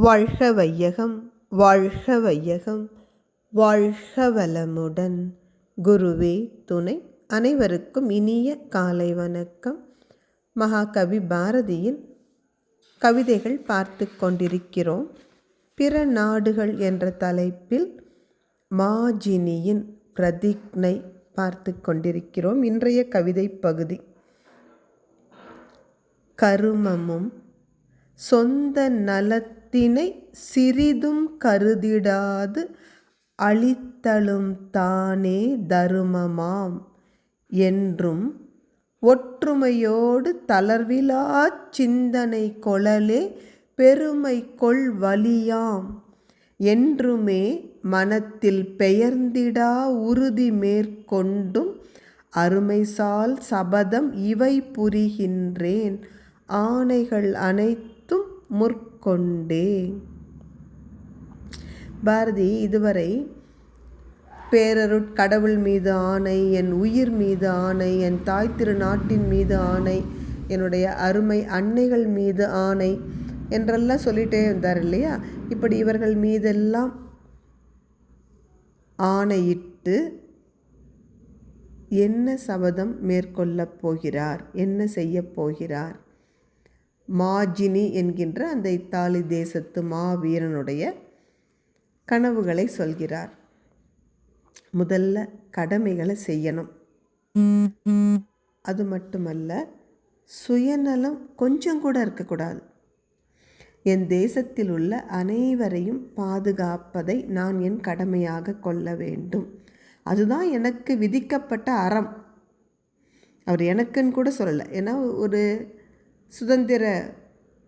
வாழ்க வையகம் வாழ்க வையகம் வாழ்க வளமுடன். குருவே துணை அனைவருக்கும் இனிய காலை வணக்கம். மகாகவி பாரதியின் கவிதைகள் பார்த்து கொண்டிருக்கிறோம். பிற நாடுகள் என்ற தலைப்பில் மாஜினியின் பிரதிக்னை பார்த்து கொண்டிருக்கிறோம். இன்றைய கவிதை பகுதி. கருமமும் சொந்த நலத்தினை சிறிதும் கருதிடாது அளித்தலும் தானே தருமமாம் என்றும் ஒற்றுமையோடு தளர்விலாச் சிந்தனை கொளலே பெருமை கொள் வலியாம் என்றுமே மனத்தில் பெயர்ந்திடா உறுதி மேற்கொண்டும் அருமைசால் சபதம் இவை புரிகின்றேன். ஆணைகள் அனைத்து முற்கொண்டே. பாரதி இதுவரை பேரருட் கடவுள் மீது ஆணை என் உயிர் மீது ஆணை என் தாய் திரு நாட்டின் மீது ஆணை என்னுடைய அருமை அன்னைகள் மீது ஆணை என்றெல்லாம் சொல்லிகிட்டே இருந்தார் இல்லையா? இப்படி இவர்கள் மீதெல்லாம் ஆணையிட்டு என்ன சபதம் மேற்கொள்ளப் போகிறார்? என்ன செய்யப் போகிறார்? மாஜினி என்கின்ற அந்த இத்தாலி தேசத்து மாவீரனுடைய கனவுகளை சொல்கிறார். முதல்ல கடமைகளை செய்யணும். அது மட்டுமல்ல சுயநலம் கொஞ்சம் கூட இருக்கக்கூடாது. என் தேசத்தில் உள்ள அனைவரையும் பாதுகாப்பதை நான் என் கடமையாக கொள்ள வேண்டும். அதுதான் எனக்கு விதிக்கப்பட்ட அறம். அவர் எனக்குன்னு கூட சொல்லலை. ஏன்னா ஒரு சுதந்திர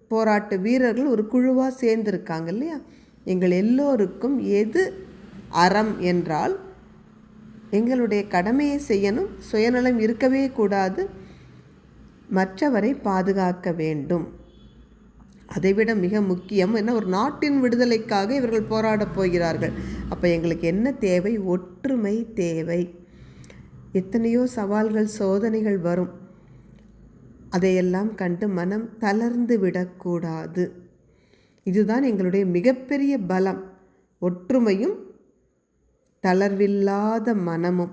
போராட்ட வீரர்கள் ஒரு குழுவாக சேர்ந்துருக்காங்க இல்லையா? எங்கள் எல்லோருக்கும் எது அறம் என்றால் எங்களுடைய கடமையை செய்யணும் சுயநலம் இருக்கவே கூடாது மற்றவரை பாதுகாக்க வேண்டும். அதைவிட மிக முக்கியம் என்ன? ஒரு நாட்டின் விடுதலைக்காக இவர்கள் போராடப் போகிறார்கள். அப்போ எங்களுக்கு என்ன தேவை? ஒற்றுமை தேவை. எத்தனையோ சவால்கள் சோதனைகள் வரும். அதையெல்லாம் கண்டு மனம் தளர்ந்து விடக்கூடாது. இதுதான் எங்களுடைய மிகப்பெரிய பலம். ஒற்றுமையும் தளர்வில்லாத மனமும்.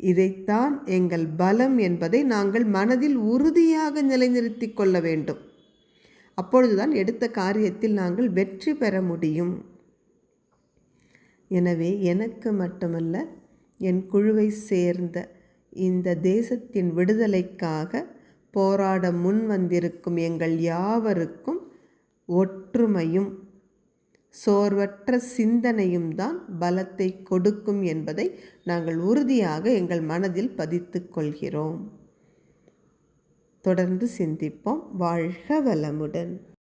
இதைத்தான் எங்கள் பலம் என்பதை நாங்கள் மனதில் உறுதியாக நிலைநிறுத்தி கொள்ள வேண்டும். அப்பொழுதுதான் எடுத்த காரியத்தில் நாங்கள் வெற்றி பெற முடியும். எனவே எனக்கு மட்டுமல்ல என் குழுவை சேர்ந்த இந்த தேசத்தின் விடுதலைக்காக போராட முன் வந்திருக்கும் எங்கள் யாவருக்கும் ஒற்றுமையும் சோர்வற்ற சிந்தனையும் தான் பலத்தை கொடுக்கும் என்பதை நாங்கள் உறுதியாக எங்கள் மனதில் பதித்து கொள்கிறோம். தொடர்ந்து சிந்திப்போம். வாழ்க வளமுடன்.